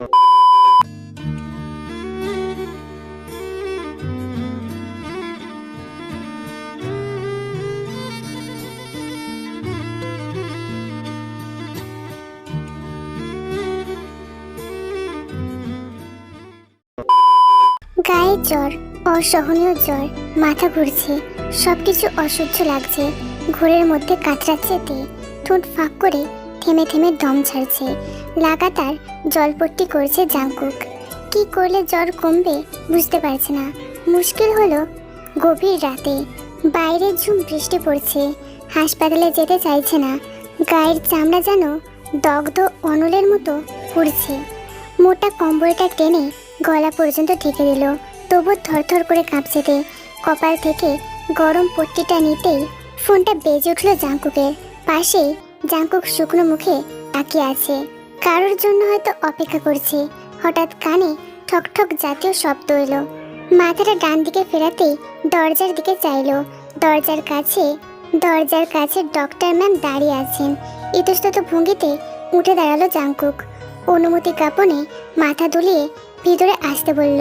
গায়ে জ্বর, অসহনীয় জ্বর, মাথা ঘুরছে, সবকিছু অসহ্য লাগছে। ঘোরের মধ্যে কাতরাচ্ছে তে। ঠোঁট ফাঁক করে থেমে থেমে দম ছাড়ছে। লাগাতার জলপট্টি করছে জাঙ্কুক কি করলে জ্বর কমবে বুঝতে পারছে না। মুশকিল হলো গভীর রাতে। বাইরে ঝুম বৃষ্টি পড়ছে। হাসপাতালে যেতে চাইছে না। গায়ের চামড়া যেন দগ্ধ অনলের মতো পুড়ছে মোটা কম্বলটা টেনে গলা পর্যন্ত ঢেকে দিল। তবু থরথর করে কাঁপছে তে কপাল থেকে গরম পট্টিটা নিতেই ফোনটা বেজে উঠল জাঙ্কুকের পাশেই জাঙ্কুক শুকনো মুখে তাকিয়ে আছে। কারোর জন্য হয়তো অপেক্ষা করছে। হঠাৎ কানে ঠক ঠক জাতীয় শব্দ এলো। মাথাটা ডান দিকে ফেরাতেই দরজার দিকে চাইলো। দরজার কাছে দরজার কাছে ডক্টর ম্যাম দাঁড়িয়ে আছেন। ইতস্তত ভঙ্গিতে উঠে দাঁড়াল জাঙ্কুক অনুমতি কাপনে মাথা দুলিয়ে ভিতরে আসতে বলল।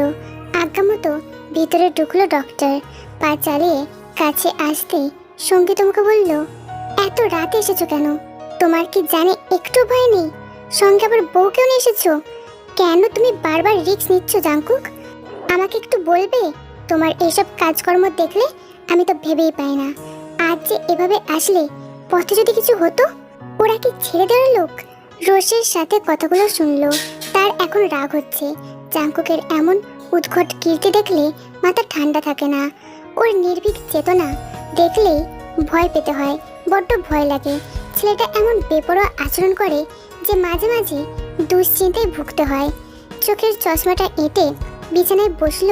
আজ্ঞা মতো ভিতরে ঢুকলো ডক্টর পা চালিয়ে কাছে আসতেই সংগীত মুখে বলল, এত রাতে এসেছ কেন? তোমার কি জানে একটু ভয় নেই? সঙ্গে আবার বউকেও নিয়ে এসেছ? কেন তুমি বারবার রিস্ক নিচ্ছ জাঙ্কুক আমাকে একটু বলবে? তোমার এসব কাজকর্ম দেখলে আমি তো ভেবেই পাই না। আজ যে এভাবে আসলে, পথে যদি কিছু হতো, ওরা কি ছেড়ে দেওয়ার লোক? রোষের সাথে কথাগুলো শুনলো। তার এখন রাগ হচ্ছে। জাঙ্কুকের এমন উদ্ঘট কীর্তি দেখলে মাথা ঠান্ডা থাকে না। ওর নির্ভীক চেতনা দেখলেই ভয় পেতে হয়, বড্ড ভয় লাগে। ছেলেটা এমন বেপরোয়া আচরণ করে যে মাঝে মাঝে দুশ্চিন্তায় ভুগতে হয়। চোখের চশমাটা এঁটে বিছানায় বসল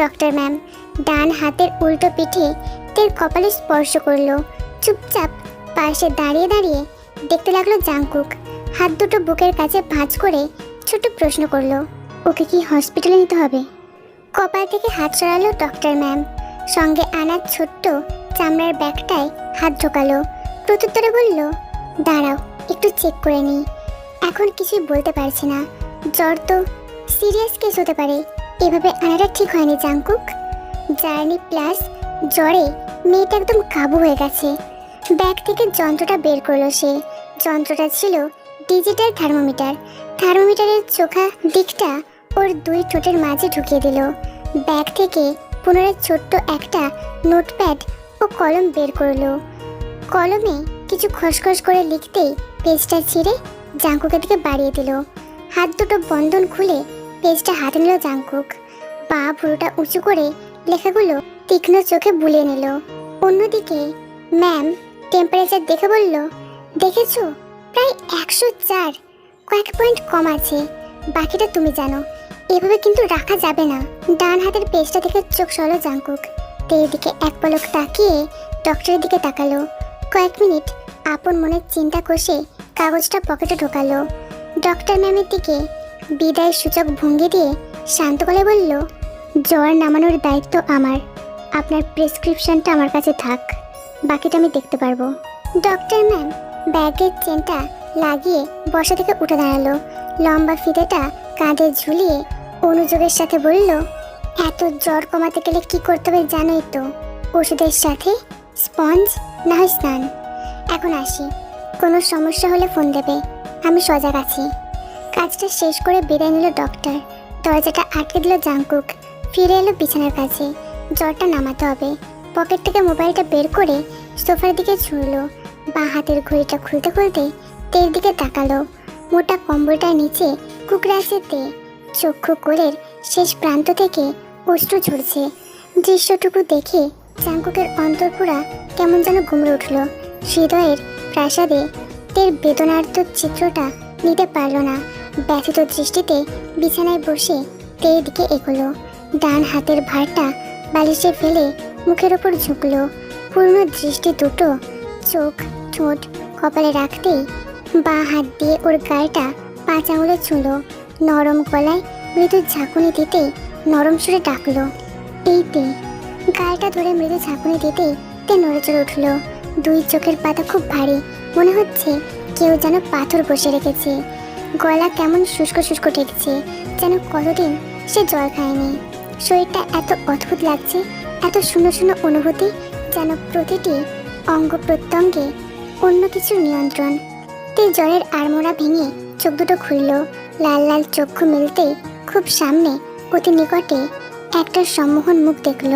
ডক্টর ম্যাম। ডান হাতের উল্টো পিঠে তের কপালে স্পর্শ করল। চুপচাপ পাশে দাঁড়িয়ে দাঁড়িয়ে দেখতে লাগল জাঙ্কুক হাত দুটো বুকের কাছে ভাঁজ করে ছোট প্রশ্ন করল, ওকে কি হসপিটালে নিতে হবে? কপাল থেকে হাত সরালো ডক্টর ম্যাম। সঙ্গে আনার ছোট্ট চামড়ার ব্যাগটায় হাত ঢোকালো। প্রত্যুত্তরে বলল, দাঁড়াও, একটু চেক করে নিই। এখন কিছুই বলতে পারছি না। জ্বর তো সিরিয়াস কেস হতে পারে। এভাবে আনাটা ঠিক হয়নি জাঙ্কুক জার্নি প্লাস জ্বরে মেয়েটা একদম কাবু হয়ে গেছে। ব্যাগ থেকে যন্ত্রটা বের করল সে। যন্ত্রটা ছিল ডিজিটাল থার্মোমিটার থার্মোমিটারের চোখা দিকটা ওর দুই ঠোঁটের মাঝে ঢুকিয়ে দিল। ব্যাগ থেকে পুনরায় ছোট্ট একটা নোটপ্যাড ও কলম বের করল। কলমে কিছু খসখস করে লিখতেই পেজটা ছিঁড়ে জাঙ্কুকের দিকে বাড়িয়ে দিল। হাত দুটো বন্ধন খুলে পেজটা হাতে নিল জাঙ্কুক। পা ভুরুটা উঁচু করে লেখাগুলো তীক্ষ্ণ চোখে বুলিয়ে নিল। অন্যদিকে ম্যাম টেম্পারেচার দেখে বলল, দেখেছ? প্রায় একশো চার। কয়েক পয়েন্ট কম আছে। বাকিটা তুমি জানো। এভাবে কিন্তু রাখা যাবে না। ডান হাতের পেজটা থেকে চোখ সরলো জাঙ্কুক। তের দিকে এক পলক তাকিয়ে ডক্টরের দিকে তাকালো। কয়েক মিনিট আপন মনের চিন্তা কষে কাগজটা পকেটে ঢোকালো। ডক্টর ম্যামের দিকে বিদায় সূচক ভঙ্গি দিয়ে শান্ত গলায় বলল, জ্বর নামানোর দায়িত্ব আমার। আপনার প্রেসক্রিপশনটা আমার কাছে থাক। বাকিটা আমি দেখতে পারব। ডক্টর ম্যাম ব্যাগের চেনটা লাগিয়ে বসা থেকে উঠে দাঁড়াল। লম্বা ফিতেটা কাঁধে ঝুলিয়ে অনুযোগের সাথে বলল, এত জ্বর কমাতে গেলে কি করতে হবে জানোই তো। ওষুধের সাথে স্পঞ্জ না হয় স্নান। এখন আসি। কোনো সমস্যা হলে ফোন দেবে। আমি সজাগ আছি। কাজটা শেষ করে বিদায় নিল ডক্টর দরজাটা আটকে দিল জাঙ্কুক ফিরে এলো বিছানার কাছে। জ্বরটা নামাতে হবে। পকেট থেকে মোবাইলটা বের করে সোফার দিকে ছুঁড়লো। বাঁ হাতের ঘড়িটা খুলতে খুলতে তের দিকে তাকালো। মোটা কম্বলটার নিচে কুকড়ে আছে তে। চক্ষু কোলের শেষ প্রান্ত থেকে অশ্রু ঝরছে। দৃশ্যটুকু দেখে চাঙ্কুকের অন্তরপুরা কেমন যেন ঘুমড়ে উঠল। হৃদয়ের প্রাসাদে তের বেদনার্ত চিত্রটা নিতে পারল না। ব্যথিত দৃষ্টিতে বিছানায় বসে তের দিকে এগোলো। ডান হাতের ভারটা বালিশে ফেলে মুখের ওপর ঝুঁকলো। পূর্ণ দৃষ্টি দুটো চোখ ঠোঁট কপালে রাখতেই বাঁ হাত দিয়ে ওর গায়েটা পাঁচ আঙুলে ছুঁলো। নরম গলায় মৃদু ঝাঁকুনি দিতেই নরম সুরে ডাকলো, এই তে। গালটা ধরে মৃদু ঝাঁকুনি দিতেই তে নড়ে চড়ে উঠল। দুই চোখের পাতা খুব ভারী। মনে হচ্ছে কেউ যেন পাথর বসে রেখেছে। গলা কেমন শুষ্ক শুষ্ক ঠেকছে, যেন কতদিন সে জল খায়নি। শরীরটা এত অদ্ভুত লাগছে, এত শূন্য শূন্য অনুভূতি, যেন প্রতিটি অঙ্গ প্রত্যঙ্গে অন্য কিছুর নিয়ন্ত্রণ। তে জলের আড়মোড়া ভেঙে চোখ দুটো খুলল। লাল লাল চক্ষু মেলতেই খুব সামনে অতি নিকটে একটা সম্মোহন মুখ দেখল।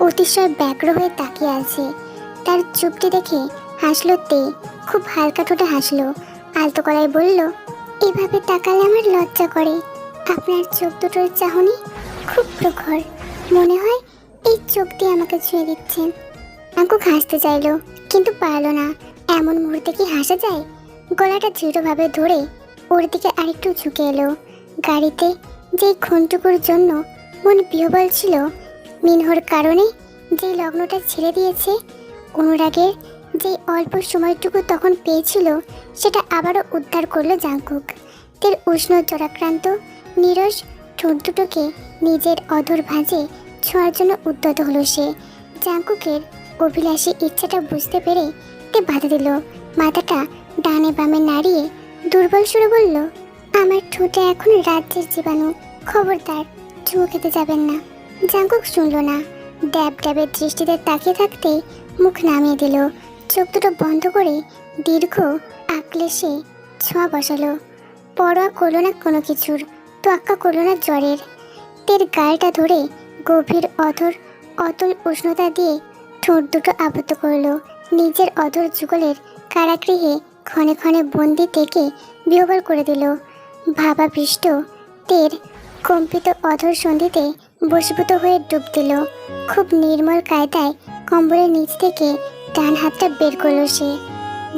অতিশয় ব্যগ্র হয়ে তাকিয়ে আছে। তার চুপটি দেখে হাসলো তে। খুব হালকা ঠোঁটে হাসলো। আলতো গলায় বলল, এভাবে তাকালে আমার লজ্জা করে। আপনার চোখ দুটোর চাহনি খুব প্রখর। মনে হয় এই চোখ দিয়ে আমাকে ছুঁয়ে দিচ্ছেন। আঙ্কুক হাসতে চাইলো, কিন্তু পারল না। এমন মুহূর্তে কি হাসা যায়? গলাটা দৃঢ়ভাবে ধরে ওর দিকে আরেকটু ঝুঁকে এলো। গাড়িতে যে ক্ষণটুকুর জন্য মন বিহবল ছিল, মিনহর কারণে যে লগ্নটা ছেড়ে দিয়েছে অনুরাগের যে অল্প সময়টুকু তখন পেয়েছিল, সেটা আবারও উদ্ধার করল জাঙ্কুক তের উষ্ণ জরাক্রান্ত নিরস ঠোঁট দুটোকে নিজের অধর ভাঁজে ছোঁয়ার জন্য উদ্যত হলো সে। জাঙ্কুকের অভিলাষী ইচ্ছাটা বুঝতে পেরে তে বাধা দিল। মাথাটা ডানে বামে নাড়িয়ে দুর্বল সুরে বলল, আমার ঠোঁটে এখন রাজ্যের জীবাণু, খবরদার, চুমু খেতে যাবেন না। জাঙ্কুক শুনল না। ড্যাব ড্যাবের দৃষ্টিতে তাকিয়ে থাকতেই মুখ নামিয়ে দিল। চোখ দুটো বন্ধ করে দীর্ঘ আঁকলে সে ছোঁয়া বসালো। পরোয়া করল না কোনো কিছুর, তোয়াক্কা করল না জ্বরের। তের গালটা ধরে গভীর অধর, অতল উষ্ণতা দিয়ে ঠোঁট দুটো আবদ্ধ করল। নিজের অধর যুগলের কারাগৃহে ক্ষণে ক্ষণে বন্দি থেকে বিহবল করে দিল। ভাবাপৃষ্ট তের কম্পিত অধর সন্ধিতে বসীভূত হয়ে ডুব দিল। খুব নির্মল কায়দায় কম্বলের নিচ থেকে ডান হাতটা বের করল সে।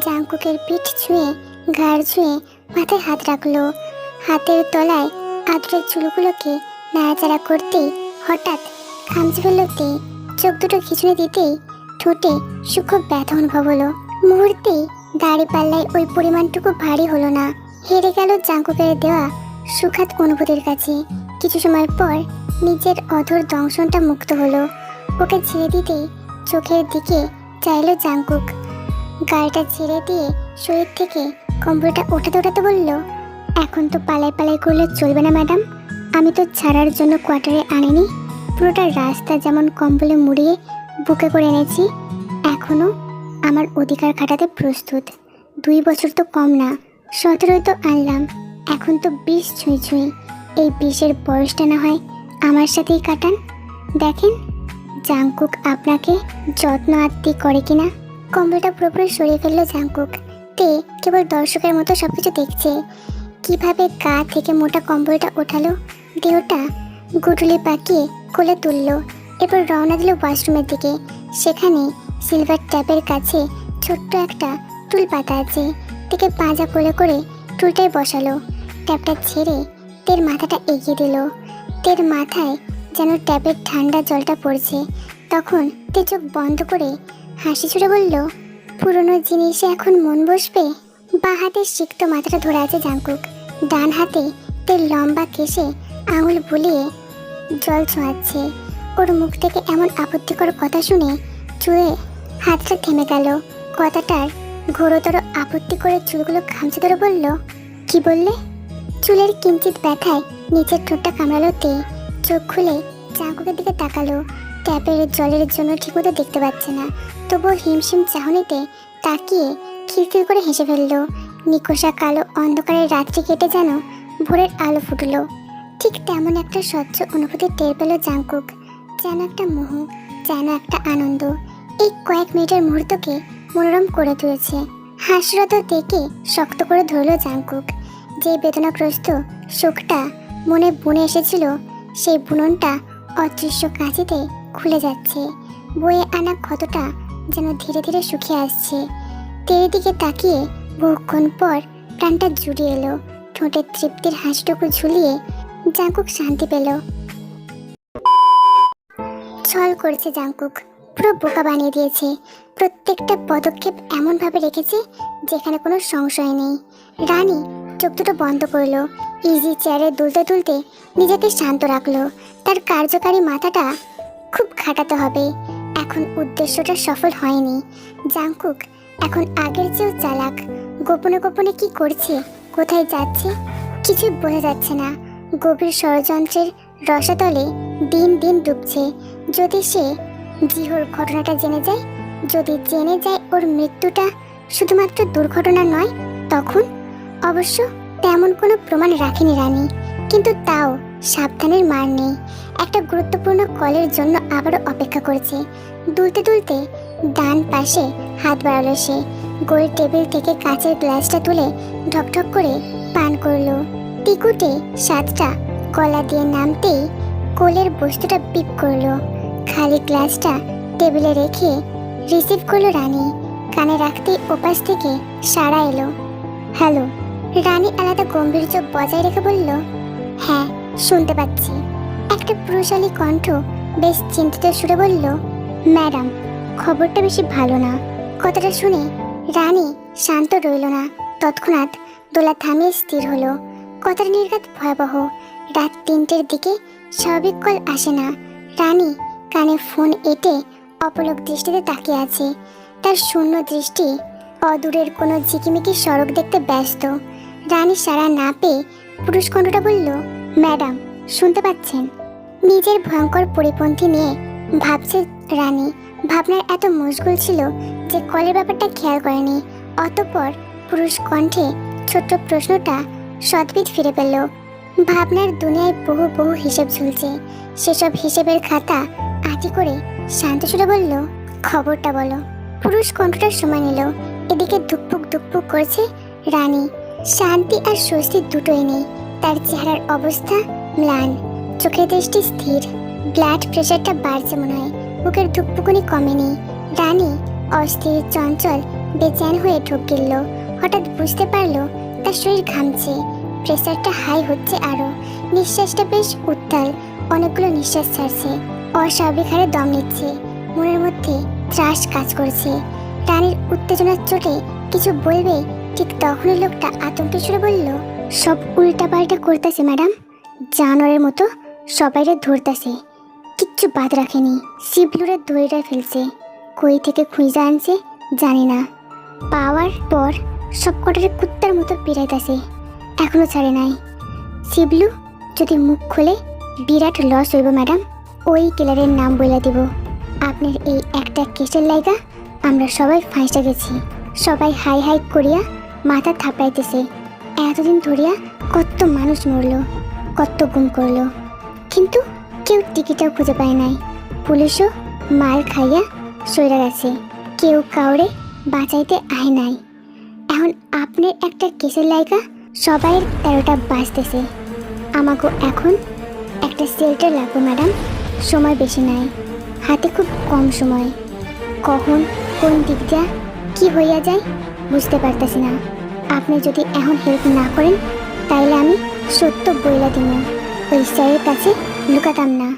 জাঙ্কুকের পিঠ ছুঁয়ে, ঘাড় ছুঁয়ে মাথায় হাত রাখল। হাতের তলায় আদরের চুলগুলোকে নাড়াচাড়া করতেই হঠাৎ খামচে চোখ দুটো খিচুড়ে দিতেই ঠোঁটে সূক্ষ্ম ব্যথা অনুভব হলো। মুহূর্তেই দাড়ি পাল্লায় ওই পরিমাণটুকু ভারী হলো না। হেরে গেল জাঙ্কুকের দেওয়া সুখাত অনুভূতির কাছে। কিছু সময় পর নিজের অধর দংশনটা মুক্ত হলো। ওকে ছেড়ে দিতেই চোখের দিকে চাইলো জাঙ্কুক। গাড়িটা ছেড়ে দিয়ে শরীর থেকে কম্বলটা ওঠাতে ওঠাতে বলল, এখন তো পালাই পালাই করলে চলবে না, ম্যাডাম। আমি তো ছাড়ার জন্য কোয়ার্টারে আনিনি। পুরোটা রাস্তা যেমন কম্বলে মুড়িয়ে বুকে করে এনেছি এখনও আমার অধিকার খাটাতে প্রস্তুত। দুই বছর তো কম না, সতেরোই তো আনলাম। এখন তো বিষ ছুঁই ছুঁই। এই বিষের বয়সটা না হয় আমার সাথেই কাটান। দেখেন জাংকুক আপনাকে যত্ন আত্মি করে কিনা? কম্বলটা পুরোপুরি সরিয়ে ফেলল জাংকুক। তে কেবল দর্শকের মতো সবকিছু দেখছে। কীভাবে গা থেকে মোটা কম্বলটা ওঠালো? দেহটা গুটুলি পাকিয়ে কোলে তুললো। এরপর রওনা দিল ওয়াশরুমের দিকে। সেখানে সিলভার ট্যাপের কাছে ছোট্ট একটা টুল পাতা আছে। থেকে পাঁজা কোলে করে টুলটায় বসালো। ট্যাপটা ছেড়ে তের মাথাটা এগিয়ে দিল। তের মাথায় যেন ট্যাপের ঠান্ডা জলটা পড়ছে। তখন তে চোখ বন্ধ করে হাসি ছুড়ে বলল, পুরনো জিনিসে এখন মন বসবে? বা হাতে সিক্ত মাথাটা ধরে আছে জাঙ্কুক ডান হাতে তের লম্বা কেশে আঙুল বুলিয়ে জল ছোঁয়াচ্ছে। ওর মুখ থেকে এমন আপত্তিকর কথা শুনে চুয়ে হাতটা থেমে গেল। কথাটার ঘোরতর আপত্তি করে চুলগুলো খামচে ধরে বলল, কি বললে? চুলের কিঞ্চিত ব্যথায় নিচের ঠোঁটটা কামড়ালো তে। চোখ খুলে চাকুকের দিকে তাকালো। ট্যাপের জলের জন্য ঠিকমতো দেখতে পাচ্ছে না। তবুও হিমশিম চাহনিতে তাকিয়ে খিলখিল করে হেসে ফেলল। নিকোষা কালো অন্ধকারের রাত্রি কেটে যেন ভোরের আলো ফুটলো। ঠিক তেমন একটা স্বচ্ছ অনুভূতি টের পেল জাঙ্কুক যেন একটা মোহ, যেন একটা আনন্দ। এই কয়েক মিনিটের মুহূর্তকে মনোরম করে তুলেছে। হাসরত দেখে শক্ত করে ধরল জাঙ্কুক যে বেদনাগ্রস্ত শোকটা মনে বুনে এসেছিল সেই বুননটা অদৃশ্য কাঁচিতে খুলে যাচ্ছে। বয়ে আনা ক্ষতটা যেন ধীরে ধীরে শুকিয়ে আসছে। তেরে দিকে তাকিয়ে বহুক্ষণ পর প্রাণটা জুড়িয়ে এলো। ঠোঁটের তৃপ্তির হাসিটুকু ঝুলিয়ে জাঙ্কুক শান্তি পেল। ছল করেছে জাঙ্কুক। পুরো বোকা বানিয়ে দিয়েছে। প্রত্যেকটা পদক্ষেপ এমনভাবে রেখেছে যেখানে কোনো সংশয় নেই। রানী চোখ দুটো বন্ধ করল। ইজি চেয়ারে দুলতে তুলতে নিজেকে শান্ত রাখল। তার কার্যকারী মাথাটা খুব খাটাতে হবে। এখন উদ্দেশ্যটা সফল হয়নি। জাঙ্কুক এখন আগের চেয়েও চালাক। গোপনে গোপনে কি করছে? কোথায় যাচ্ছে? কিছু বোঝা যাচ্ছে না। গভীর ষড়যন্ত্রের রসাতলে দিন দিন ডুবছে। যদি সে জিহর ঘটনাটা জেনে যায়, যদি জেনে যায় ওর মৃত্যুটা শুধুমাত্র দুর্ঘটনা নয়, তখন অবশ্য তেমন কোনো প্রমাণ রাখেনি রানী, কিন্তু তাও সাবধানের মার নেই। একটা গুরুত্বপূর্ণ কলের জন্য আবারও অপেক্ষা করেছে। দুলতে দুলতে ডান পাশে হাত বাড়ালো সে। গোল টেবিল থেকে কাঁচের গ্লাসটা তুলে ঢকঢক করে পান করল। টিকুটে স্বাদটা গলা দিয়ে নামতেই কোলের বস্তুটা পিপ করল। খালি গ্লাসটা টেবিলে রেখে রিসিভ করল রানী। কানে রাখতেই ওপাশ থেকে সাড়া এলো। হ্যালো রানী আলাদা গম্ভীর্য বজায় রেখে বলল হ্যাঁ শুনতে পাচ্ছি। একটা পুরুষালী কণ্ঠ বেশ চিন্তিত সুরে বলল, ম্যাডাম, খবরটা বেশি ভালো না। কথাটা শুনে রানী শান্ত রইল না। তৎক্ষণাৎ দোলা থামিয়ে স্থির হলো। কথার নির্ঘাত ভয়াবহ। রাত তিনটের দিকে স্বাভাবিক কল আসে না। রানী কানে ফোন এঁটে অপলক দৃষ্টিতে তাকিয়ে আছে। তার শূন্য দৃষ্টি অদূরের কোনো ঝিকিমিকি সড়ক দেখতে ব্যস্ত। রানী সারা না পেয়ে পুরুষ কণ্ঠটা বলল, ম্যাডাম, শুনতে পাচ্ছেন? নিজের ভয়ঙ্কর পরিপন্থী নিয়ে ভাবছে রানী। ভাবনার এত মশগুল ছিল যে কলের ব্যাপারটা খেয়াল করেনি। অতপর পুরুষ কণ্ঠে ছোট্ট প্রশ্নটা সদ্বিদ ফিরে পেল। ভাবনার দুনিয়ায় বহু বহু হিসেব ঝুলছে সেসব হিসেবের খাতা আঁটি করে শান্ত সুরে বলল, খবরটা বলো। পুরুষ কণ্ঠটার সময় নিল। এদিকে ধুকপুক ধুকপুক করছে রানী। শান্তি আর স্বস্তি দুটোই নেই। তার চেহারার অবস্থা ম্লান, চোখের দৃষ্টি স্থির। ব্লাড প্রেশারটা বাড়ছে মনে হয়। বুকের ধুকপুকুনি কমেনি। রানী অস্থির, চঞ্চল বেচেন হয়ে ঢোক গিলল। হঠাৎ বুঝতে পারল তার শরীর ঘামছে। প্রেসারটা হাই হচ্ছে আরও নিঃশ্বাসটা বেশ উত্তাল। অনেকগুলো নিঃশ্বাস ছাড়ছে। অস্বাভাবিক হারে দম নিচ্ছে। মনের মধ্যে ত্রাস কাজ করছে। রানীর উত্তেজনার চোটে কিছু বলবে ঠিক তখনই লোকটা আতঙ্কে সুরে বলল, সব উল্টাপাল্টা করতেছে, ম্যাডাম। জানোয়ারের মতো সবাইরে ধরতেছে। কিচ্ছু বাদ রাখেনি। শিবলুরে দইটা ফেলছে। কই থেকে খুঁজে আনছে, জানি না। পাওয়ার পর সব কটারে কুত্তার মতো পিড়াইতেছে এখনও ছাড়ে নাই। শিবলু যদি মুখ খোলে বিরাট লস হইব, ম্যাডাম, ওই কিলারের নাম বলে দেব। আপনার এই একটা কেসের লাইগা আমরা সবাই ফাঁসা গেছি। সবাই হাই হাই করিয়া মাথা থাপাইতেছে। এতদিন ধরিয়া কত মানুষ মরল, কত গুম করল। কিন্তু কেউ টিকিটাও খুঁজে পায় নাই। পুলিশও মাল খাইয়া সইরা গেছে। কেউ কাউরে বাঁচাইতে আয় নাই। এখন আপনার একটা কেসের লাইকা সবাই তেরোটা বাঁচতেছে আমাকে এখন একটা শেল্টার লাগবে, ম্যাডাম। সময় বেশি নাই। হাতে খুব কম সময়। কখন কোন দিক দিয়া কি হইয়া যায় বুঝতে পারতেছি না। আপনি যদি এখন হেল্প না করেন, তাইলে আমি সত্য বইলা দিন ওই স্যারের কাছে লুকাতাম না।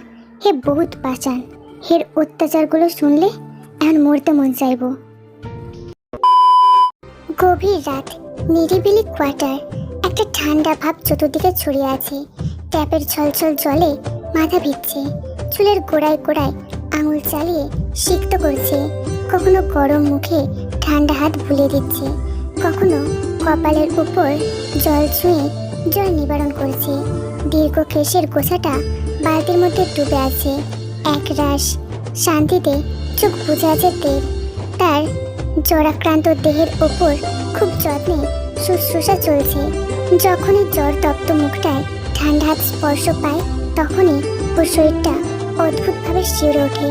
হে বহুত বাঁচান। হের অত্যাচারগুলো শুনলে এখন মরতে মন চাইব। গভীর রাত, নিরিবিলি কোয়ার্টার। একটা ঠান্ডা ভাব চতুর্দিকে ছড়িয়ে আছে। ট্যাপের ছলছল জলে মাথা ভিজছে। চুলের গোড়ায় গোড়ায় আঙুল চালিয়ে সিক্ত করছে। কখনো গরম মুখে ঠান্ডা হাত ভুলে দিচ্ছে। কখনো কপালের উপর জল ছুঁয়ে জল নিবারণ করছে। দীর্ঘ কেশের গোছাটা বালতির মধ্যে ডুবে আছে। এক রাস শান্তিতে চোখ বুঝে আছে তেল। তার জ্বরাক্রান্ত দেহের ওপর খুব যত্নে শুশ্রূষা চলছে। যখনই জ্বর তপ্ত মুখটায় ঠান্ডা হাত স্পর্শ পায়, তখনই ওর শরীরটা অদ্ভুতভাবে শিউরে ওঠে।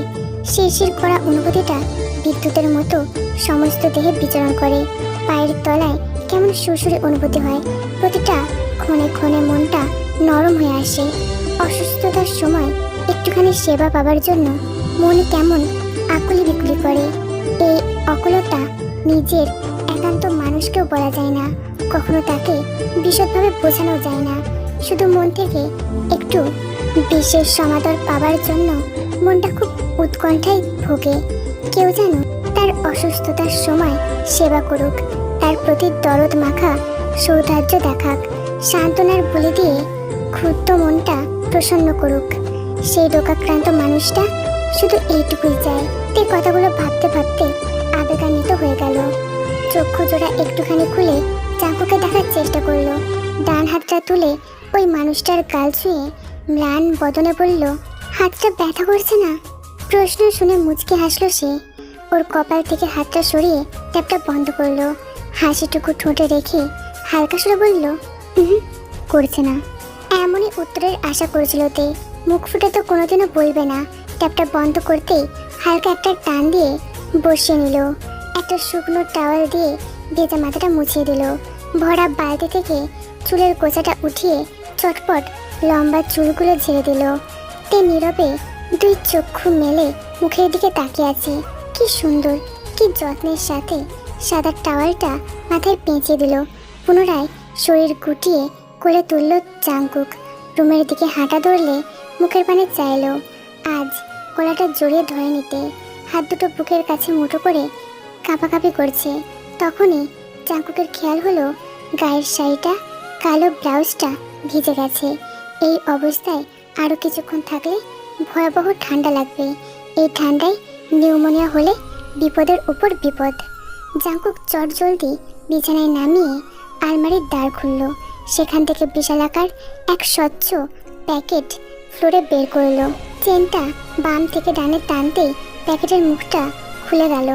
শিরশির করা অনুভূতিটা বিদ্যুতের মতো সমস্ত দেহে বিচরণ করে। পায়ের তলায় কেমন সুরসুরে অনুভূতি হয়? প্রতিটা ক্ষণে ক্ষণে মনটা নরম হয়ে আসে। অসুস্থতার সময় একটুখানি সেবা পাবার জন্য মন কেমন আকুলি বিকুলি করে। এই অকুলতা নিজের একান্ত মানুষকেও বলা যায় না। কখনো তাকে বিশদভাবে বোঝানো যায় না। শুধু মন থেকে একটু বিশেষ সমাদর পাবার জন্য মনটা খুব উৎকণ্ঠায় ভোগে। কেউ যেন তার অসুস্থতার সময় সেবা করুক। তার প্রতি দরদ মাখা সৌধার্য দেখাক। সান্ত্বনার বলে দিয়ে ক্ষুদ্র মনটা প্রসন্ন করুক। সেই রোগাক্রান্ত মানুষটা শুধু এইটুকুই চায়। তে কথাগুলো ভাবতে ভাবতে আবেগান্বিত হয়ে গেল। চক্ষু জোড়া একটুখানি খুলে চাকুকে দেখার চেষ্টা করল। ডান হাতটা তুলে ওই মানুষটার গাল ছুঁয়ে ম্লান বদনে বলল, হাতটা ব্যথা করছে না? প্রশ্ন শুনে মুচকে হাসলো সে। ওর কপাল থেকে হাতটা সরিয়ে ট্যাপটা বন্ধ করল। হাসিটুকু ঠোঁটে রেখে হালকা সুরে বলল "উহুম, করছে না। এমনই উত্তরের আশা করেছিল তে। মুখ ফুটে তো কোনোদিনও বলবে না। ট্যাপটা বন্ধ করতেই হালকা একটা টান দিয়ে বসিয়ে নিল। একটা শুকনো টাওয়াল দিয়ে ভেজা মাথাটা মুছিয়ে দিল। ভরা বালতি থেকে চুলের গোছাটা উঠিয়ে চটপট লম্বা চুলগুলো ঝেড়ে দিল। তে নীরবে দুই চক্ষু মেলে মুখের দিকে তাকিয়ে আছে। কি সুন্দর কি যত্নের সাথে সাদা টাওয়ালটা মাথায় পেঁচে দিল। পুনরায় শরীর গুটিয়ে কোলে তুলল জাংকুক রুমের দিকে হাঁটা ধরলে মুখের পানে চাইলো। আজ গলাটা জড়িয়ে ধরে নিতে। হাত দুটো বুকের কাছে মুঠো করে কাঁপাকাঁপি করছে। তখনই জাংকুকের খেয়াল হলো গায়ের শাড়িটা, কালো ব্লাউজটা ভিজে গেছে। এই অবস্থায় আরও কিছুক্ষণ থাকলে ভয়াবহ ঠান্ডা লাগবে। এই ঠান্ডায় নিউমোনিয়া হলে বিপদের উপর বিপদ। জাঙ্কুক চট জলদি বিছানায় নামিয়ে আলমারির দ্বার খুলল। সেখান থেকে বিশালাকার এক স্বচ্ছ প্যাকেট ফ্লোরে বের করল। চেনটা বাম থেকে ডানে টানতেই প্যাকেটের মুখটা খুলে গেল।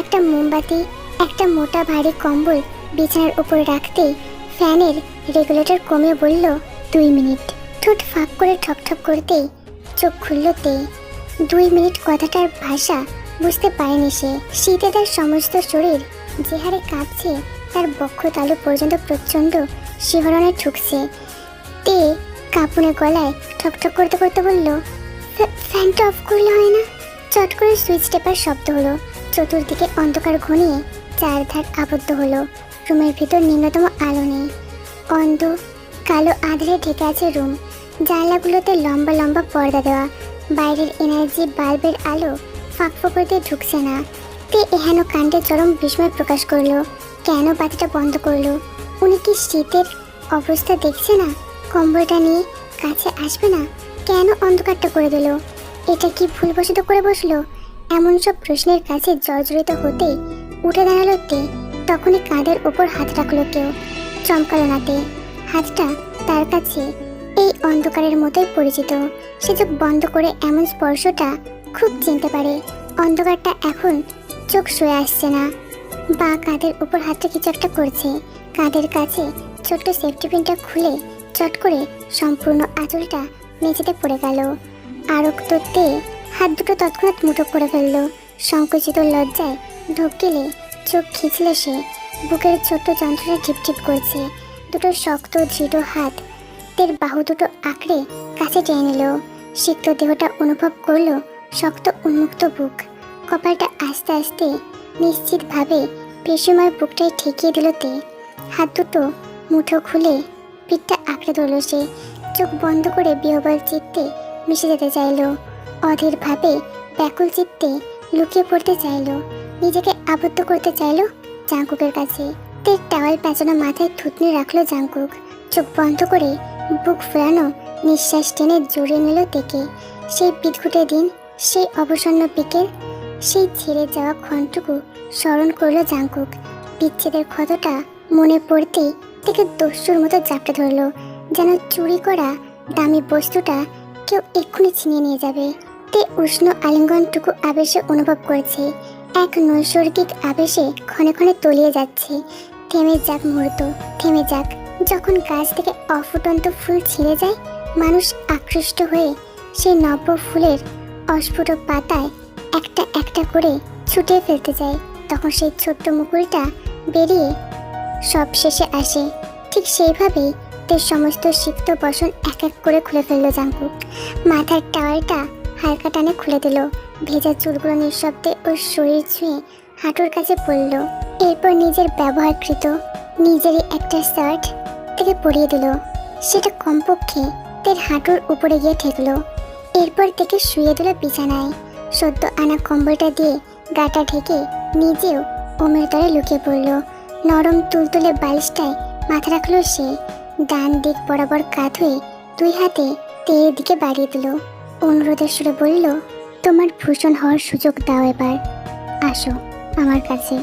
একটা মোমবাতি, একটা মোটা ভারী কম্বল বিছানার উপর রাখতেই ফ্যানের রেগুলেটর কমিয়ে বলল, দুই মিনিট। ঠোঁট ফাঁক করে ঠকঠক করতেই চোখ খুলল তে। দুই মিনিট কথাটার ভাষা বুঝতে পারেনি সে। শীতে তার সমস্ত শরীর যে হারে কাঁপছে, তার বক্ষ তালু পর্যন্ত প্রচণ্ড শিহরণে ঠুকছে। তে কাঁপুনে গলায় ঠকঠক করতে করতে বলল ফ্যানটা অফ করলে হয় না? চট করে সুইচ টেপার শব্দ হলো। চতুর্দিকে অন্ধকার ঘনিয়ে চারধার আবদ্ধ হলো। রুমের ভিতর নিম্নতম আলো নেই। অন্ধ কালো আধারে ঢেকে আছে রুম। জানলাগুলোতে লম্বা লম্বা পর্দা দেওয়া। বাইরের এনার্জি বাল্বের আলো ফাঁক ফোকরতে ঢুকছে না। তে এহেন কাণ্ডে চরম বিস্ময় প্রকাশ করল। কেন বাতিটা বন্ধ করল? উনি কি শীতের অবস্থা দেখছে না? কম্বলটা নিয়ে কাছে আসবে না? কেন অন্ধকারটা করে দিল? এটা কি ভুলবশত করে বসল? এমন সব প্রশ্নের কাছে জর্জরিত হতে উঠে দাঁড়াল তে। তখনই কাঁধের ওপর হাত রাখল কেউ। চমকালো না তে। হাতটা তার কাছে। এই অন্ধকারের মতোই পরিচিত। সে চোখ বন্ধ করে এমন স্পর্শটা খুব চিনতে পারে। অন্ধকারটা এখন চোখ শুয়ে আসছে না। বা কাঁধের উপর হাতটা কিছু একটা করছে। কাঁধের কাছে ছোট্ট সেফটি পিনটা খুলে চট করে সম্পূর্ণ আঁচলটা মেঝেতে পড়ে গেল। আরক তোতে হাত দুটো তৎক্ষণাৎ মুঠো করে ফেলল। সংকুচিত লজ্জায় ঢোক গেলে চোখ খিচলে সে। বুকের ছোট্ট যন্ত্রটা টিপটিপ করছে। দুটো শক্ত, দৃঢ় হাত তের বাহু দুটো আঁকড়ে কাছে টেনে নিল। সিক্ত দেহটা অনুভব করল শক্ত উন্মুক্ত বুক। কপালটা আস্তে আস্তে নিশ্চিতভাবে পেশিময় বুকটাই ঠেকিয়ে দিল তে। হাত দুটো মুঠো খুলে পিঠটা আঁকড়ে ধরল সে। চোখ বন্ধ করে বিহবল চিত্তে মিশে যেতে চাইলো। অধীরভাবে ব্যাকুল চিত্তে লুকিয়ে পড়তে চাইলো। নিজেকে আবদ্ধ করতে চাইলো জাঙ্কুকের কাছে। তের টাওয়াল পেঁচানো মাথায় থুতনি রাখল জাঙ্কুক। চোখ বন্ধ করে বুক ফোলানো নিঃশ্বাস টেনে জড়িয়ে নিল তেকে। সেই বিদঘুটে দিন সেই অবসন্ন পিকের সেই ছেড়ে যাওয়া ক্ষণটুকু স্মরণ করল জাঙ্কুক বিচ্ছেদের ক্ষতটা মনে পড়তেই থেকে দস্যুর মতো জাপটে ধরলো, যেন চুরি করা দামি বস্তুটা কেউ এক্ষুনি ছিনিয়ে নিয়ে যাবে। তে উষ্ণ আলিঙ্গনটুকু আবেশে অনুভব করছে। এক নৈসর্গিক আবেশে ক্ষণে ক্ষণে তলিয়ে যাচ্ছে। থেমে যাক মুহূর্ত থেমে যাক। যখন গাছ থেকে অফুটন্ত ফুল ছিঁড়ে যায়, মানুষ আকৃষ্ট হয়ে সেই নব্য ফুলের অস্ফুট পাতায় একটা একটা করে ছুটে ফেলতে যায়। তখন সেই ছোট্ট মুকুলটা বেরিয়ে সব শেষে আসে। ঠিক সেইভাবেই তের সমস্ত সিক্ত বসন এক এক করে খুলে ফেলল জাঙ্কুক। মাথার টাওয়ালটা হালকা টানে খুলে দিল। ভেজা চুলগুলো নিঃশব্দে ওর শরীর ছুঁয়ে হাঁটুর কাছে পড়ল। এরপর নিজের ব্যবহারকৃত, নিজেরই একটা শার্ট থেকে পরিয়ে দিল। সেটা কমপক্ষে তের হাঁটুর উপরে গিয়ে ঠেকলো। এরপর থেকে শুয়ে দিল বিছানায়। সদ্য আনা কম্বলটা দিয়ে গাটা ঢেকে নিজেও ওমের তলে লুকিয়ে পড়ল। নরম তুলতুলে বালিশটায় মাথা রাখল সে। ডান দিক বরাবর কাত হয়ে দুই হাতে তেয়ের দিকে বাড়িয়ে দিল। অনুরোধের সুরে বলল, তোমার ভূষণ হওয়ার সুযোগ দাও এবার। আসো আমার কাছে।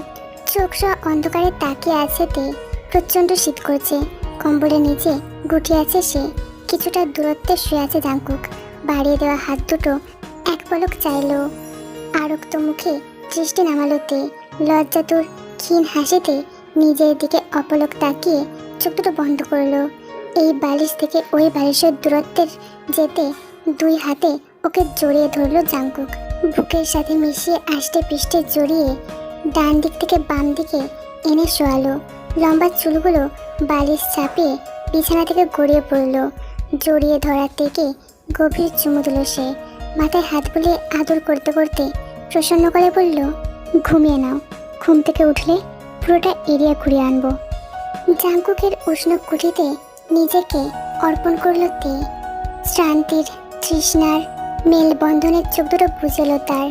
চোখ সহ অন্ধকারে তাকিয়ে আছে তে। প্রচণ্ড শীত করছে। কম্বলের নিচে গুটিয়ে আছে সে। কিছুটা দূরত্বে শুয়ে আছে জাঙ্কুক বাড়িয়ে দেওয়া হাত দুটো এক পলক চাইলো। আরক্ত মুখে দৃষ্টি নামালো তে লজ্জাতুর ক্ষীণ হাসিতে নিজের দিকে অপলক তাকিয়ে চোখ দুটো বন্ধ করল। এই বালিশ থেকে ওই বালিশের দূরত্বের যেতে দুই হাতে ওকে জড়িয়ে ধরলো জাঙ্কুক বুকের সাথে মিশিয়ে আষ্টে পিষ্টে জড়িয়ে ডান দিক থেকে বাম দিকে এনে শোয়ালো। লম্বা চুলগুলো বালিশ চাপিয়ে বিছানা থেকে গড়িয়ে পড়ল। জড়িয়ে ধরার থেকে গভীর চুমু দিল সে মাথায় হাত বুলিয়ে আদর করতে করতে প্রসন্ন করে বলল, ঘুমিয়ে নাও। ঘুম থেকে উঠলে পুরোটা এরিয়া ঘুরিয়ে আনব। জাঙ্কুকের উষ্ণ কুঠিতে নিজেকে অর্পণ করল তে। শ্রান্তির তৃষ্ণার মেলবন্ধনের চোখ দুটো বুঝেল তার।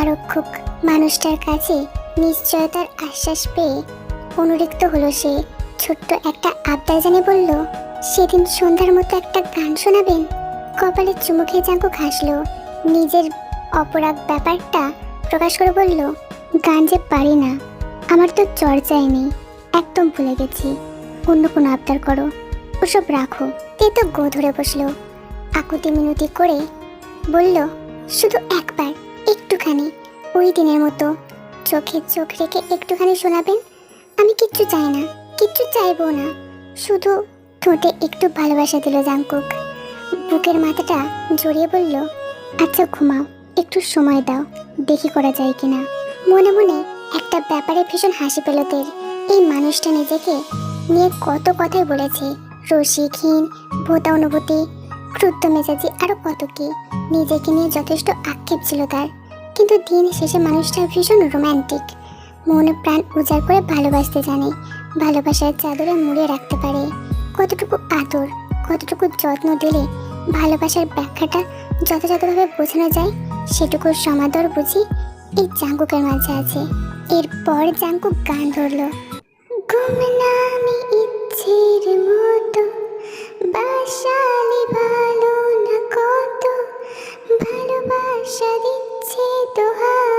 আরক্ষক মানুষটার কাছে নিশ্চয়তার আশ্বাস পেয়ে অনুরিক্ত হলো সে। ছোট্ট একটা আবদার জানে বলল, সেদিন সন্ধ্যার মতো একটা গান শোনাবেন? কপালে চুমু খেয়ে জাঙ্কুক হাসলো নিজের অপরাধ ব্যাপারটা প্রকাশ করে বলল, গান যে পারি না, আমার তো চর্চাই নেই একদম ভুলে গেছি। অন্য কোনো আবদার করো, ওসব রাখো। তে তো গো ধরে বসল। আকুতি মিনতি করে বলল, শুধু একবার, একটুখানি। ওই দিনের মতো চোখে চোখ রেখে একটুখানি শোনাবেন? আমি কিচ্ছু চাই না, কিচ্ছু চাইব না। শুধু ঠোঁটে একটু ভালোবাসা দিল জাঙ্কুক। বুকের মাথাটা জড়িয়ে বলল আচ্ছা ঘুমাও, একটু সময় দাও, দেখি করা যায় কিনা। মনে মনে একটা ব্যাপারে ভীষণ হাসি পেল তের। এই মানুষটা নিজেকে নিয়ে কত কথাই বলেছে। রসিকহীন ভোতা অনুভূতি, ক্রুদ্ধ মেজাজি আরও কত কি। নিজেকে নিয়ে যথেষ্ট আক্ষেপ ছিল তার। কিন্তু দিন শেষে মানুষটা ভীষণ রোম্যান্টিক। মনে প্রাণ উজাড় করে ভালোবাসতে জানে, ভালোবাসার চাদরে মুড়িয়ে রাখতে পারে। কতটুকু আদর, কতটুকু যত্ন দিলে ভালোবাসার ব্যাখ্যাটা যথাযথভাবে বোঝানো যায় সেটুকুর সমাদর বুঝি এই জাঙ্কুকের মাঝে আছে। এরপর জাঙ্কুক গান ধরলো। মতো ভালো না কত ভালোবাসা দিচ্ছে তোহা